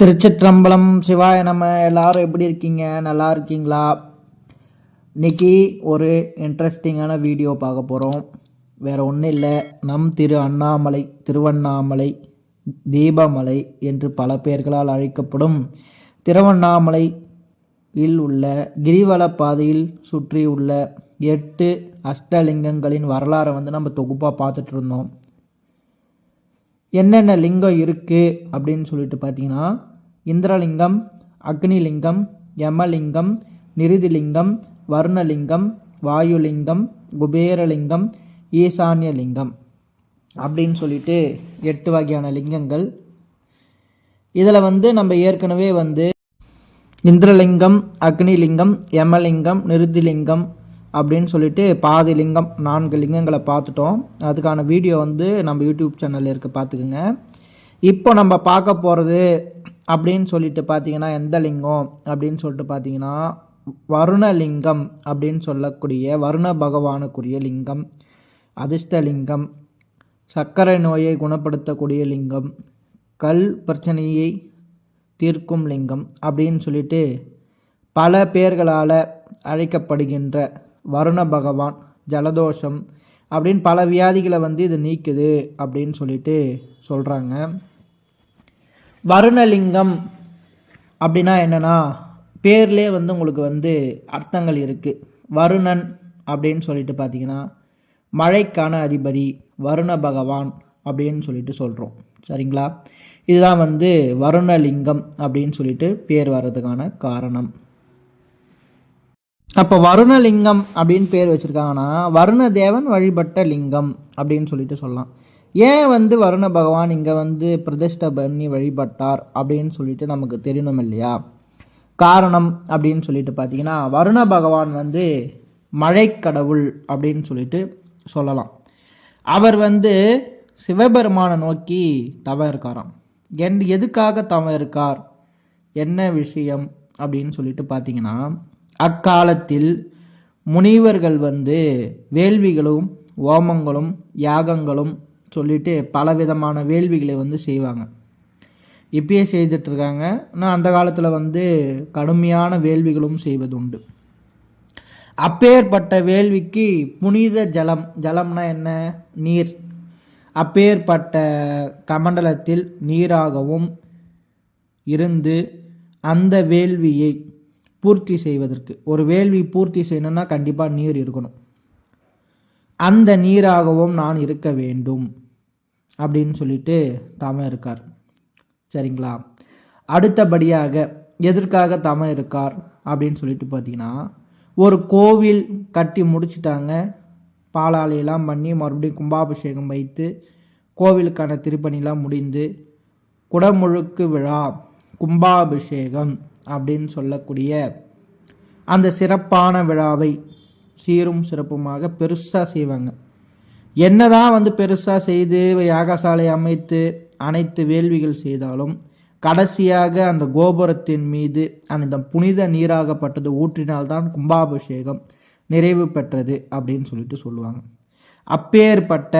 திருச்சிற்றம்பலம் சிவாய நம்ம எல்லாரும் எப்படி இருக்கீங்க? நல்லா இருக்கீங்களா? இன்னைக்கு ஒரு இன்ட்ரெஸ்டிங்கான வீடியோ பார்க்க போகிறோம் வேறு ஒன்றும் இல்லை. நம் திரு அண்ணாமலை திருவண்ணாமலை தீபமலை என்று பல பெயர்களால் அழைக்கப்படும் திருவண்ணாமலையில் உள்ள கிரிவல பாதையில் சுற்றியுள்ள எட்டு அஷ்டலிங்கங்களின் வரலாறை வந்து நம்ம தொகுப்பாக பார்த்துட்ருந்தோம் என்னென்ன லிங்கம் இருக்குது அப்படின்னு சொல்லிட்டு பார்த்தீங்கன்னா இந்திரலிங்கம் அக்னிலிங்கம் யமலிங்கம் நிருதிலிங்கம் வருணலிங்கம் வாயுலிங்கம் குபேரலிங்கம் ஈசான்யலிங்கம் அப்படின்னு சொல்லிட்டு எட்டு வகையான லிங்கங்கள். இதில் வந்து நம்ம ஏற்கனவே வந்து இந்திரலிங்கம் அக்னிலிங்கம் யமலிங்கம் நிருதிலிங்கம் அப்படின்னு சொல்லிட்டு பாதி லிங்கம் நான்கு லிங்கங்களை பார்த்துட்டோம். அதுக்கான வீடியோ வந்து நம்ம யூடியூப் சேனலில் இருக்க பார்த்துக்குங்க. இப்போ நம்ம பார்க்க போகிறது அப்படின்னு சொல்லிட்டு பார்த்தீங்கன்னா எந்த லிங்கம் அப்படின்னு சொல்லிட்டு பார்த்தீங்கன்னா வருணலிங்கம் அப்படின்னு சொல்லக்கூடிய வருண பகவானுக்குரிய லிங்கம் அதிர்ஷ்டலிங்கம் சர்க்கரை நோயை குணப்படுத்தக்கூடிய லிங்கம் கல் பிரச்சனையை தீர்க்கும் லிங்கம் அப்படின்னு சொல்லிட்டு பல பேர்களால் அழைக்கப்படுகின்ற வருண பகவான் ஜலதோஷம் அப்படின்னு பல வியாதிகளை வந்து இது நீக்குது அப்படின்னு சொல்லிட்டு சொல்கிறாங்க வருணலிங்கம் அப்படின்னா என்னென்னா பேர்லே வந்து உங்களுக்கு வந்து அர்த்தங்கள் இருக்குது வருணன் அப்படின்னு சொல்லிட்டு பார்த்தீங்கன்னா மழைக்கான அதிபதி வருண பகவான் அப்படின்னு சொல்லிட்டு சொல்கிறோம் சரிங்களா? இதுதான் வந்து வருணலிங்கம் அப்படின்னு சொல்லிட்டு பேர் வர்றதுக்கான காரணம். அப்போ வருணலிங்கம் அப்படின்னு பேர் வச்சுருக்காங்கன்னா வருண தேவன் வழிபட்ட லிங்கம் அப்படின்னு சொல்லிட்டு சொல்லலாம். ஏன் வந்து வருண பகவான் இங்கே வந்து பிரதிஷ்டை பண்ணி வழிபட்டார் அப்படின்னு சொல்லிட்டு நமக்கு தெரியணும் இல்லையா? காரணம் அப்படின்னு சொல்லிட்டு பார்த்தீங்கன்னா வருண பகவான் வந்து மழைக்கடவுள் அப்படின்னு சொல்லிட்டு சொல்லலாம். அவர் வந்து சிவபெருமானை நோக்கி தவ இருக்காராம். என் எதுக்காக தவ இருக்கார்? என்ன விஷயம்? அப்படின்னு சொல்லிட்டு பார்த்தீங்கன்னா அக்காலத்தில் முனிவர்கள் வந்து வேள்விகளும் ஓமங்களும் யாகங்களும் சொல்லிட்டு பலவிதமான வேள்விகளை வந்து செய்வாங்க. இப்பயே செய்துட்ருக்காங்க. ஆனால் அந்த காலத்தில் வந்து கடுமையான வேள்விகளும் செய்வது உண்டு அப்பேற்பட்ட வேள்விக்கு புனித ஜலம் ஜலம்னா என்ன? நீர். அப்பேற்பட்ட கமண்டலத்தில் நீராகவும் இருந்து அந்த வேள்வியை பூர்த்தி செய்வதற்கு. ஒரு வேள்வி பூர்த்தி செய்யணும்னா கண்டிப்பாக நீர் இருக்கணும். அந்த நீராகவும் நான் இருக்க வேண்டும் அப்படின்னு சொல்லிட்டு தம இருக்கார். சரிங்களா? அடுத்தபடியாக எதற்காக தம இருக்கார் அப்படின்னு சொல்லிட்டு பார்த்தீங்கன்னா ஒரு கோவில் கட்டி முடிச்சிட்டாங்க. பாலாலையெல்லாம் பண்ணி மறுபடியும் கும்பாபிஷேகம் வைத்து கோவிலுக்கான திருப்பணிலாம் முடிந்து குடமுழுக்கு விழா கும்பாபிஷேகம். அப்படின்னு சொல்லக்கூடிய அந்த சிறப்பான விழாவை சீரும் சிறப்புமாக பெருசாக செய்வாங்க. என்னதான் வந்து பெருசாக செய்து யாகசாலை அமைத்து அனைத்து வேள்விகள் செய்தாலும் கடைசியாக அந்த கோபுரத்தின் மீது அந்த புனித நீராகப்பட்டது ஊற்றினால்தான் கும்பாபிஷேகம் நிறைவு பெற்றது அப்படின்னு சொல்லிட்டு சொல்லுவாங்க. அப்பேற்பட்ட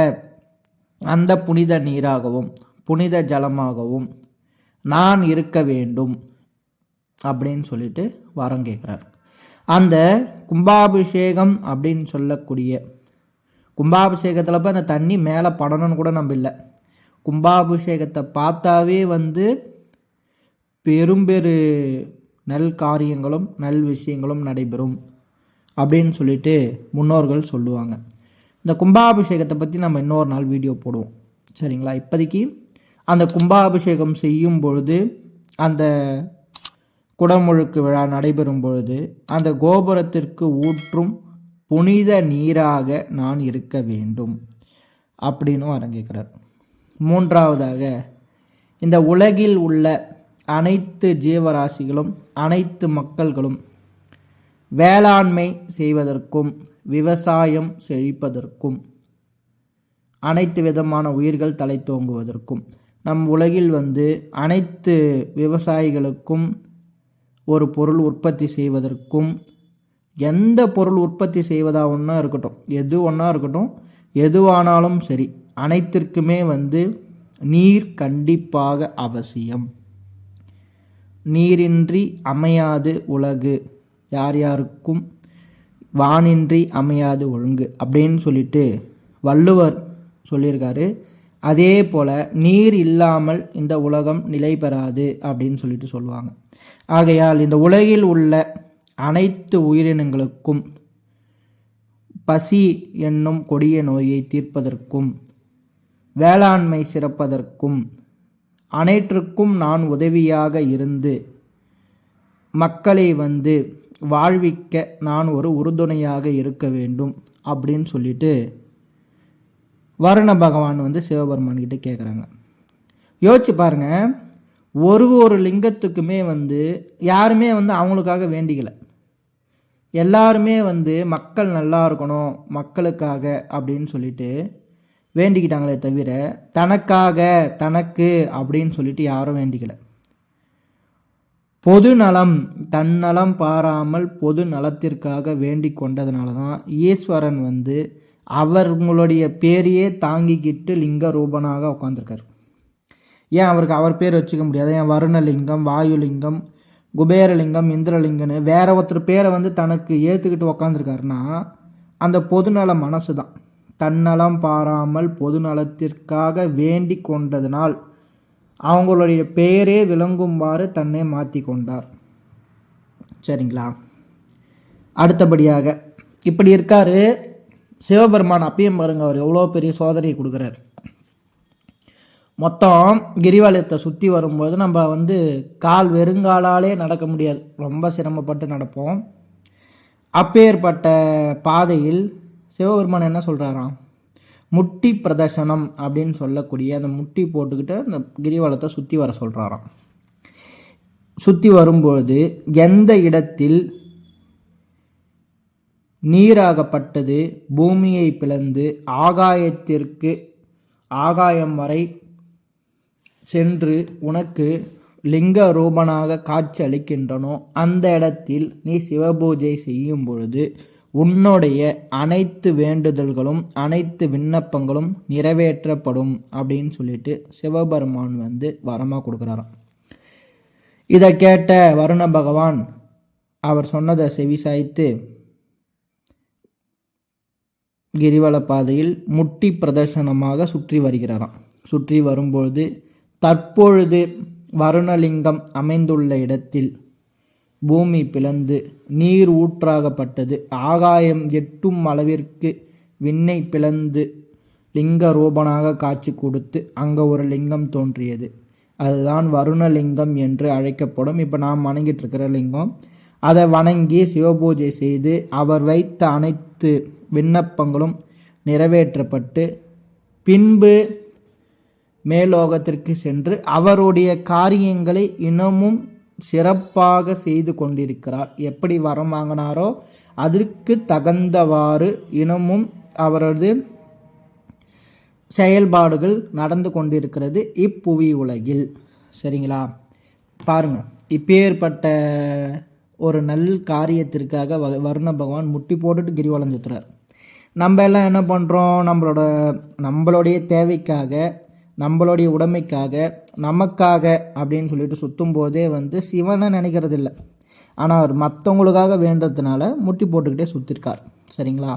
அந்த புனித நீராகவும் புனித ஜலமாகவும் நான் இருக்க வேண்டும். அப்படின்னு சொல்லிட்டு வரம் கேட்குறார். அந்த கும்பாபிஷேகம் அப்படின்னு சொல்லக்கூடிய கும்பாபிஷேகத்தில் போய் அந்த தண்ணி மேலே படணும்னு கூட நம்ம இல்லை. கும்பாபிஷேகத்தை பார்த்தாவே வந்து பெரும்பெரு நல் காரியங்களும் நல் விஷயங்களும் நடைபெறும் அப்படின்னு சொல்லிட்டு முன்னோர்கள் சொல்லுவாங்க. இந்த கும்பாபிஷேகத்தை பற்றி நம்ம இன்னொரு நாள் வீடியோ போடுவோம். சரிங்களா? இப்போதைக்கு அந்த கும்பாபிஷேகம் செய்யும் பொழுது அந்த குடமுழுக்கு விழா நடைபெறும் பொழுது அந்த கோபுரத்திற்கு ஊற்றும் புனித நீராக நான் இருக்க வேண்டும் அப்படின்னு அரங்கேற்கிறார். மூன்றாவதாக இந்த உலகில் உள்ள அனைத்து ஜீவராசிகளும் அனைத்து மக்கள்களும் வேளாண்மை செய்வதற்கும் விவசாயம் செழிப்பதற்கும் அனைத்து விதமான உயிர்கள் தலை தோங்குவதற்கும் நம் உலகில் வந்து அனைத்து விவசாயிகளுக்கும் ஒரு பொருள் உற்பத்தி செய்வதற்கும் எந்த பொருள் உற்பத்தி செய்வதாக ஒன்றா இருக்கட்டும் எது ஒன்றா இருக்கட்டும் எதுவானாலும் சரி அனைத்திற்குமே வந்து நீர் கண்டிப்பாக அவசியம். நீரின்றி அமையாது உலகு யார் யாருக்கும் வானின்றி அமையாது ஒழுங்கு அப்படின்னு சொல்லிட்டு வள்ளுவர் சொல்லியிருக்காரு. அதே போல் நீர் இல்லாமல் இந்த உலகம் நிலை பெறாது அப்படின்னு சொல்லிட்டு சொல்லுவாங்க. ஆகையால் இந்த உலகில் உள்ள அனைத்து உயிரினங்களுக்கும் பசி என்னும் கொடிய நோயை தீர்ப்பதற்கும் வேளாண்மை சிறப்பதற்கும் அனைற்றுக்கும் நான் உதவியாக இருந்து மக்களை வந்து வாழ்விக்க நான் ஒரு உறுதுணையாக இருக்க வேண்டும் அப்படின்னு சொல்லிட்டு வருண பகவான் வந்து சிவபெருமான் கிட்டே கேட்குறாங்க யோசிச்சு பாருங்க ஒரு ஒரு லிங்கத்துக்குமே வந்து யாருமே வந்து அவங்களுக்காக வேண்டிக்கலை. எல்லாருமே வந்து மக்கள் நல்லா இருக்கணும் மக்களுக்காக அப்படின்னு சொல்லிட்டு வேண்டிக்கிட்டாங்களே தவிர தனக்காக தனக்கு அப்படின்னு சொல்லிட்டு யாரும் வேண்டிக்கல. பொது நலம் தன்னலம் பாராமல் பொது நலத்திற்காக வேண்டிக் கொண்டதுனால தான் ஈஸ்வரன் வந்து அவர்களுடைய பேரையே தாங்கிக்கிட்டு லிங்க ரூபனாக உட்காந்துருக்கார் ஏன் அவருக்கு அவர் பேர் வச்சுக்க முடியாது? ஏன் வருணலிங்கம் வாயுலிங்கம் குபேரலிங்கம் இந்திரலிங்கம்னு வேற ஒருத்தர் பேரை வந்து தனக்கு ஏற்றுக்கிட்டு உக்காந்துருக்காருன்னா அந்த பொதுநல மனசு தான் தன்னலம் பாராமல் பொதுநலத்திற்காக வேண்டி கொண்டதனால் அவங்களுடைய பெயரே விளங்கும்பாறு தன்னை மாற்றி கொண்டார். சரிங்களா? அடுத்தபடியாக இப்படி இருக்காரு. சிவபெருமான் அப்பயும் பாருங்க அவர் எவ்வளோ பெரிய சோதனையை கொடுக்குறாரு. மொத்தம் கிரிவலத்தை சுற்றி வரும்போது நம்ம வந்து கால் வெறுங்காலாலே நடக்க முடியாது. ரொம்ப சிரமப்பட்டு நடப்போம். அப்பேற்பட்ட பாதையில் சிவபெருமான் என்ன சொல்கிறாராம் முட்டி பிரதர்சனம் அப்படின்னு சொல்லக்கூடிய அந்த முட்டி போட்டுக்கிட்டு அந்த கிரிவலத்தை சுற்றி வர சொல்கிறாராம் சுற்றி வரும்பொழுது எந்த இடத்தில் நீராகப்பட்டது. பூமியை பிளந்து ஆகாயத்திற்கு ஆகாயம் வரை சென்று உனக்கு லிங்க ரூபனாக காட்சி அளிக்கின்றனோ அந்த இடத்தில் நீ சிவபூஜை செய்யும் பொழுது உன்னுடைய அனைத்து வேண்டுதல்களும் அனைத்து விண்ணப்பங்களும் நிறைவேற்றப்படும் அப்படின்னு சொல்லிட்டு சிவபெருமான் வந்து வரமாக கொடுக்குறாராம். இதை கேட்ட வருண பகவான் அவர் சொன்னதை செவிசாய்த்து கிரிவல பாதையில் முட்டி பிரதர்சனமாக சுற்றி வருகிறாராம். சுற்றி வரும்பொழுது தற்பொழுது வருணலிங்கம் அமைந்துள்ள இடத்தில் பூமி பிளந்து நீர் ஊற்றாகப்பட்டது. ஆகாயம் எட்டும் அளவிற்கு விண்ணை பிளந்து லிங்க ரூபனாக காட்சி கொடுத்து அங்கே ஒரு லிங்கம் தோன்றியது. அதுதான் வருணலிங்கம் என்று அழைக்கப்படும். இப்போ நாம் வணங்கிட்டு இருக்கிற லிங்கம் அதை வணங்கி சிவபூஜை செய்து அவர் வைத்த அனைத்து விண்ணப்பங்களும் நிறைவேற்றப்பட்டு பின்பு மேலோகத்திற்கு சென்று அவருடைய காரியங்களை இன்னமும் சிறப்பாக செய்து கொண்டிருக்கிறார். எப்படி வரம் வாங்கினாரோ அதற்கு தகுந்தவாறு இன்னமும் அவரது செயல்பாடுகள் நடந்து கொண்டிருக்கிறது இப்புவி உலகில். சரிங்களா? பாருங்கள் இப்பேற்பட்ட ஒரு நல் காரியத்திற்காக வ- வருண பகவான் முட்டி போட்டுட்டு கிரிவலம் சுற்றுறார் நம்ம எல்லாம் என்ன பண்ணுறோம் நம்மளோட நம்மளுடைய தேவைக்காக நம்மளுடைய உடைமைக்காக நமக்காக அப்படின்னு சொல்லிட்டு சுற்றும் போதே வந்து சிவனை நினைக்கிறது இல்லை ஆனால் அவர் மற்றவங்களுக்காக வேண்டதுனால முட்டி போட்டுக்கிட்டே சுற்றிருக்கார் சரிங்களா?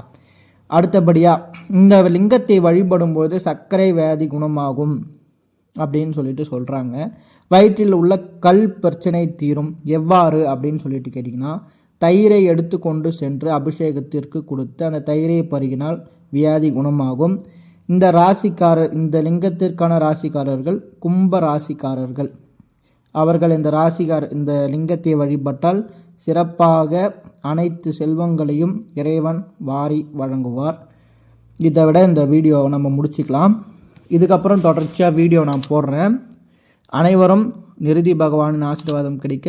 அடுத்தபடியாக இந்த லிங்கத்தை வழிபடும்போது சர்க்கரை வியாதி குணமாகும். அப்படின்னு சொல்லிட்டு சொல்கிறாங்க வயிற்றில் உள்ள கல் பிரச்சனை தீரும். எவ்வாறு? அப்படின்னு சொல்லிட்டு கேட்டிங்கன்னா தயிரை எடுத்துக்கொண்டு சென்று அபிஷேகத்திற்கு கொடுத்து அந்த தயிரை பருகினால் வியாதி குணமாகும். இந்த ராசிக்காரர் இந்த லிங்கத்திற்கான ராசிக்காரர்கள் கும்ப ராசிக்காரர்கள். அவர்கள் இந்த ராசிகார் இந்த லிங்கத்தை வழிபட்டால் சிறப்பாக அனைத்து செல்வங்களையும் இறைவன் வாரி வழங்குவார். இதை விட இந்த வீடியோவை நம்ம முடிச்சுக்கலாம். இதுக்கப்புறம் தொடர்ச்சியாக வீடியோ நான் போடுறேன். அனைவரும் நிருதி பகவானின் ஆசீர்வாதம் கிடைக்க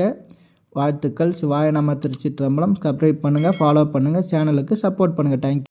வாழ்த்துக்கள். சிவாய நம திருச்சிற்றம்பலம். சப்ஸ்கிரைப் பண்ணுங்கள் ஃபாலோ பண்ணுங்கள் சேனலுக்கு சப்போர்ட் பண்ணுங்கள் தேங்க்யூ